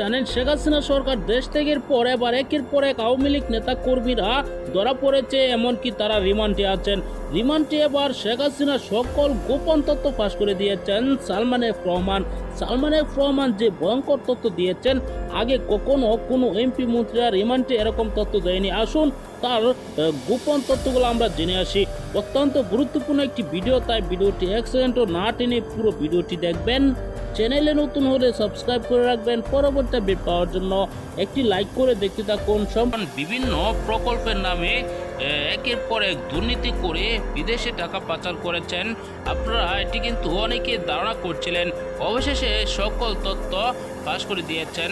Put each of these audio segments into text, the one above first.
জানেন, শেখ হাসিনা সরকার দেশ থেকে পর এবার একের পর এক আওয়ামী লীগ নেতা কর্মীরা ধরা পড়েছে, এমনকি তারা রিমান্ডে আছেন। রিমান্ডে এবার শেখ হাসিনা সকল গোপন তথ্য ফাঁস করে দিয়েছেন সালমান এফ রহমান। সালমান এফ রহমান যে ভয়ঙ্কর তথ্য দিয়েছেন, আগে কখনো কোনো এমপি মন্ত্রীরা রিমান্ডে এরকম তথ্য দেয়নি। আসুন, তার গোপন তথ্যগুলো আমরা জেনে আসি। অত্যন্ত গুরুত্বপূর্ণ একটি ভিডিও, তাই ভিডিওটি এক সেকেন্ডও না টেনে পুরো ভিডিওটি দেখবেন। চ্যানেলে নতুন হলে সাবস্ক্রাইব করে রাখবেন পরবর্তী আপডেট পাওয়ার জন্য। একটি লাইক করে দেখতে থাকুন। সমান বিভিন্ন প্রকল্পের নামে একের পর এক দুর্নীতি করে বিদেশে টাকা পাচার করেছেন। আপনারা এটি কিন্তু অনেকে ধারণা করছিলেন। অবশেষে সকল তথ্য ফাঁস করে দিয়েছেন।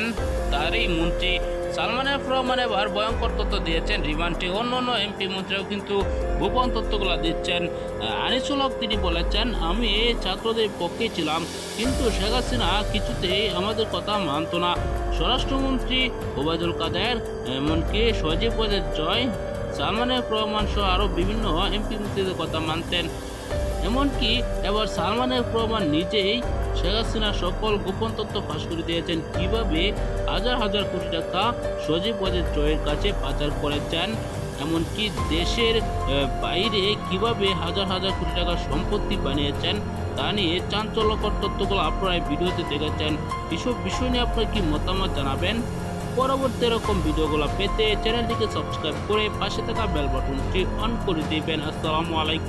তারই মন্ত্রী সালমান এফ রহমান এবার ভয়ঙ্কর তথ্য দিয়েছেন রিমান্ডে। অন্য অন্য এমপি মন্ত্রীও কিন্তু গোপন তথ্যগুলো দিচ্ছেন। আনিসুল হক তিনি বলেছেন, আমি ছাত্রদের পক্ষে ছিলাম, কিন্তু শেখ হাসিনা কিছুতেই আমাদের কথা মানত না। স্বরাষ্ট্রমন্ত্রী ওবায়দুল কাদের, এমনকি সজীব ওয়াজেদ জয় সালমান এফ রহমান সহ আরও বিভিন্ন এমপি মন্ত্রীদের কথা মানতেন। এমনকি এবার সালমান এফ রহমান নিজেই শেখ হাসিনা সকল গোপন তথ্য ফাঁস করে দিয়েছেন। কীভাবে হাজার হাজার কোটি টাকা সজীব ওয়াজেদ জয়ের কাছে পাচার করেছেন এমনকি দেশের বাইরে কীভাবে হাজার হাজার কোটি টাকার সম্পত্তি বানিয়েছেন? তা নিয়ে চাঞ্চল্যকর তথ্যগুলো আপনারা ভিডিওতে দেখেছেন এসব বিষয় নিয়ে আপনার কি মতামত জানাবেন? পরবর্তী এরকম ভিডিওগুলো পেতে চ্যানেলটিকে সাবস্ক্রাইব করে পাশে থাকা বেল বাটনটি অন করে দিবেন। আসসালামু আলাইকুম।